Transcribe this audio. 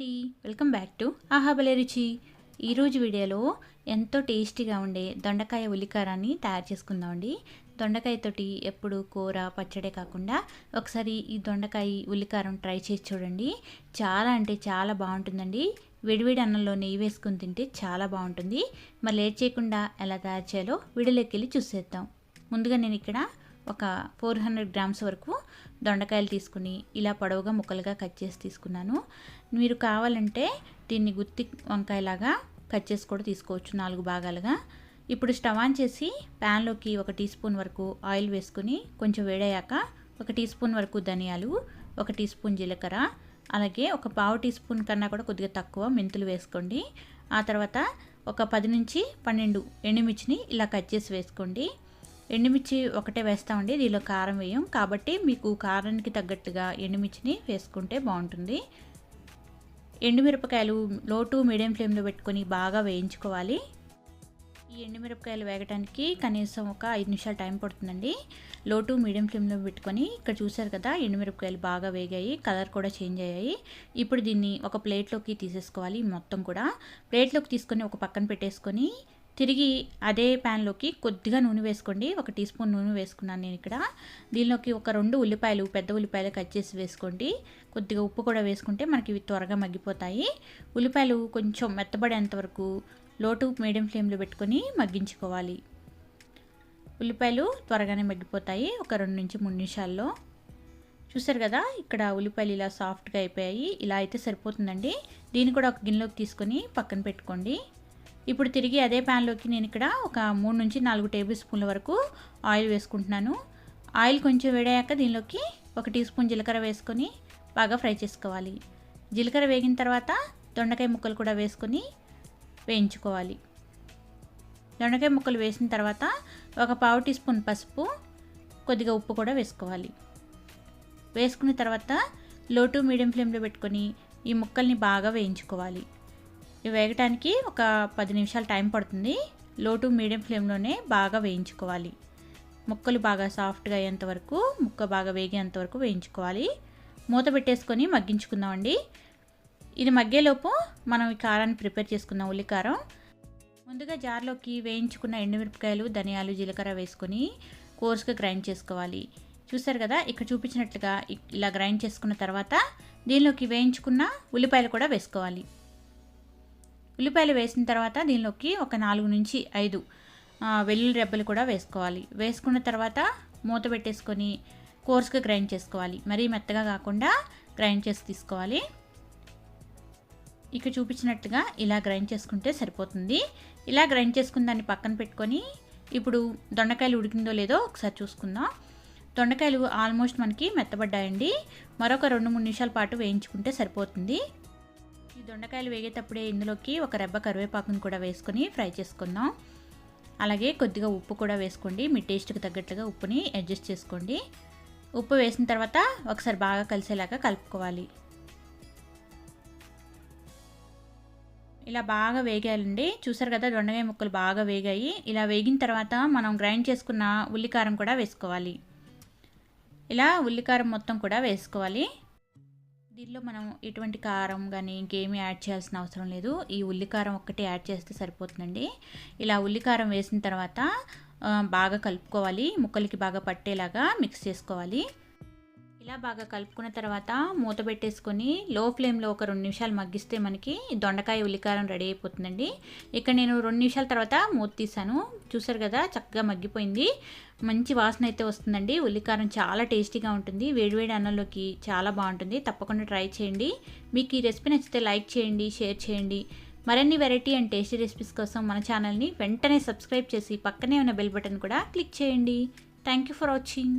అండి. Welcome back to ఆహాబలే రుచి. ఈరోజు వీడియోలో ఎంతో టేస్టీగా ఉండే దొండకాయ ఉల్లికారాన్ని తయారు చేసుకుందామండి దొండకాయతోటి ఎప్పుడు కూర పచ్చడే కాకుండా ఒకసారి ఈ దొండకాయ ఉల్లికారం ట్రై చేసి చూడండి. చాలా అంటే చాలా బాగుంటుందండి. విడివిడి అన్నంలో నెయ్యి వేసుకుని తింటే చాలా బాగుంటుంది. మరి లేట్ చేయకుండా ఎలా తయారు చేయాలో వీడియోలోకి వెళ్ళి చూసేద్దాం. ముందుగా నేను ఇక్కడ ఒక ఫోర్ హండ్రెడ్ గ్రామ్స్ వరకు దొండకాయలు తీసుకుని ఇలా పొడవుగా ముక్కలుగా కట్ చేసి తీసుకున్నాను. మీరు కావాలంటే దీన్ని గుత్తి వంకాయలాగా కట్ చేసి కూడా తీసుకోవచ్చు నాలుగు భాగాలుగా. ఇప్పుడు స్టవ్ ఆన్ చేసి ప్యాన్లోకి ఒక టీ స్పూన్ వరకు ఆయిల్ వేసుకుని కొంచెం వేడయ్యాక ఒక టీ స్పూన్ వరకు ధనియాలు ఒక టీ స్పూన్ జీలకర్ర అలాగే ఒక పావు టీ స్పూన్ కన్నా కూడా కొద్దిగా తక్కువ మెంతులు వేసుకోండి. ఆ తర్వాత ఒక పది నుంచి పన్నెండు ఎండుమిర్చిని ఇలా కట్ చేసి వేసుకోండి. ఎండుమిర్చి ఒకటే వేస్తామండి దీనిలో కారం వేయం. కాబట్టి మీకు కారానికి తగ్గట్టుగా ఎండుమిర్చిని వేసుకుంటే బాగుంటుంది. ఎండుమిరపకాయలు లో టు మీడియం ఫ్లేమ్లో పెట్టుకొని బాగా వేయించుకోవాలి. ఈ ఎండుమిరపకాయలు వేగడానికి కనీసం ఒక ఐదు నిమిషాలు టైం పడుతుందండి. లో టు మీడియం ఫ్లేమ్లో పెట్టుకొని ఇక్కడ చూసారు కదా ఎండుమిరపకాయలు బాగా వేగాయి కలర్ కూడా చేంజ్ అయ్యాయి. ఇప్పుడు దీన్ని ఒక ప్లేట్లోకి తీసేసుకోవాలి మొత్తం కూడా. ప్లేట్లోకి తీసుకొని ఒక పక్కన పెట్టేసుకొని తిరిగి అదే ప్యాన్లోకి కొద్దిగా నూనె వేసుకోండి. ఒక టీ స్పూన్ నూనె వేసుకున్నాను నేను ఇక్కడ. దీనిలోకి ఒక రెండు ఉల్లిపాయలు పెద్ద ఉల్లిపాయలు కట్ చేసి వేసుకోండి. కొద్దిగా ఉప్పు కూడా వేసుకుంటే మనకి ఇవి త్వరగా మగ్గిపోతాయి. ఉల్లిపాయలు కొంచెం మెత్తబడేంత వరకు లోటు మీడియం ఫ్లేమ్లో పెట్టుకొని మగ్గించుకోవాలి. ఉల్లిపాయలు త్వరగానే మగ్గిపోతాయి. ఒక రెండు నుంచి మూడు నిమిషాల్లో. చూసారు కదా ఇక్కడ ఉల్లిపాయలు ఇలా సాఫ్ట్గా అయిపోయాయి. ఇలా అయితే సరిపోతుందండి. దీన్ని కూడా ఒక గిన్నెలోకి తీసుకొని పక్కన పెట్టుకోండి. ఇప్పుడు తిరిగి అదే ప్యాన్లోకి నేను ఇక్కడ ఒక మూడు నుంచి నాలుగు టేబుల్ స్పూన్ల వరకు ఆయిల్ వేసుకుంటున్నాను. ఆయిల్ కొంచెం వేడాక దీనిలోకి ఒక టీ స్పూన్ జీలకర్ర వేసుకొని బాగా ఫ్రై చేసుకోవాలి. జీలకర్ర వేగిన తర్వాత దొండకాయ ముక్కలు కూడా వేసుకొని వేయించుకోవాలి. దొండకాయ ముక్కలు వేసిన తర్వాత ఒక పావు టీ స్పూన్ పసుపు కొద్దిగా ఉప్పు కూడా వేసుకోవాలి. వేసుకున్న తర్వాత లో టు మీడియం ఫ్లేమ్లో పెట్టుకొని ఈ ముక్కల్ని బాగా వేయించుకోవాలి. ఇవి వేగటానికి ఒక పది నిమిషాలు టైం పడుతుంది. లో టు మీడియం ఫ్లేమ్లోనే బాగా వేయించుకోవాలి. ముక్కలు బాగా సాఫ్ట్గా అయ్యేంత వరకు ముక్క బాగా వేగేంత వరకు వేయించుకోవాలి. మూత పెట్టేసుకొని మగ్గించుకుందామండి. ఇది మగ్గేలోపు మనం ఈ కారాన్ని ప్రిపేర్ చేసుకుందాం ఉల్లికారం. ముందుగా జార్లోకి వేయించుకున్న ఎండుమిరపకాయలు ధనియాలు జీలకర్ర వేసుకొని కోర్స్గా గ్రైండ్ చేసుకోవాలి. చూసారు కదా ఇక్కడ చూపించినట్లుగా ఇలా గ్రైండ్ చేసుకున్న తర్వాత దీనిలోకి వేయించుకున్న ఉల్లిపాయలు కూడా వేసుకోవాలి. ఉల్లిపాయలు వేసిన తర్వాత దీనిలోకి ఒక నాలుగు నుంచి ఐదు వెల్లుల్లి రెబ్బలు కూడా వేసుకోవాలి. వేసుకున్న తర్వాత మూత పెట్టేసుకొని కోర్స్గా గ్రైండ్ చేసుకోవాలి. మరీ మెత్తగా కాకుండా గ్రైండ్ చేసి తీసుకోవాలి. ఇక చూపించినట్టుగా ఇలా గ్రైండ్ చేసుకుంటే సరిపోతుంది. ఇలా గ్రైండ్ చేసుకున్న దాన్ని పక్కన పెట్టుకొని ఇప్పుడు దొండకాయలు ఉడికిందో లేదో ఒకసారి చూసుకుందాం. దొండకాయలు ఆల్మోస్ట్ మనకి మెత్తబడ్డాయండి. మరొక రెండు మూడు నిమిషాల పాటు వేయించుకుంటే సరిపోతుంది. ఈ దొండకాయలు వేగేటప్పుడే ఇందులోకి ఒక రెబ్బ కరివేపాకును కూడా వేసుకొని ఫ్రై చేసుకుందాం. అలాగే కొద్దిగా ఉప్పు కూడా వేసుకోండి. మీ టేస్ట్కి తగ్గట్టుగా ఉప్పుని అడ్జస్ట్ చేసుకోండి. ఉప్పు వేసిన తర్వాత ఒకసారి బాగా కలిసేలాగా కలుపుకోవాలి. ఇలా బాగా వేగాయండి చూసారు కదా దొండకాయ ముక్కలు బాగా వేగాయి. ఇలా వేగిన తర్వాత మనం గ్రైండ్ చేసుకున్న ఉల్లికారం కూడా వేసుకోవాలి. ఇలా ఉల్లికారం మొత్తం కూడా వేసుకోవాలి. దీనిలో మనం ఎటువంటి కారం కానీ ఇంకేమీ యాడ్ చేయాల్సిన అవసరం లేదు. ఈ ఉల్లికారం ఒక్కటే యాడ్ చేస్తే సరిపోతుందండి. ఇలా ఉల్లికారం వేసిన తర్వాత బాగా కలుపుకోవాలి. ముక్కలకి బాగా పట్టేలాగా మిక్స్ చేసుకోవాలి. ఇలా బాగా కలుపుకున్న తర్వాత మూత పెట్టేసుకొని లో ఫ్లేమ్లో ఒక రెండు నిమిషాలు మగ్గిస్తే మనకి దొండకాయ ఉల్లికారం రెడీ అయిపోతుందండి. ఇక్కడ నేను రెండు నిమిషాల తర్వాత మూత తీసాను చూసారు కదా చక్కగా మగ్గిపోయింది. మంచి వాసన అయితే వస్తుందండి. ఉల్లికారం చాలా టేస్టీగా ఉంటుంది. వేడివేడి అన్నంలోకి చాలా బాగుంటుంది. తప్పకుండా ట్రై చేయండి. మీకు ఈ రెసిపీ నచ్చితే లైక్ చేయండి షేర్ చేయండి. మరిన్ని వెరైటీ అండ్ టేస్టీ రెసిపీస్ కోసం మన ఛానల్ని వెంటనే సబ్స్క్రైబ్ చేసి పక్కనే ఉన్న బెల్ బటన్ కూడా క్లిక్ చేయండి. Thank you for watching.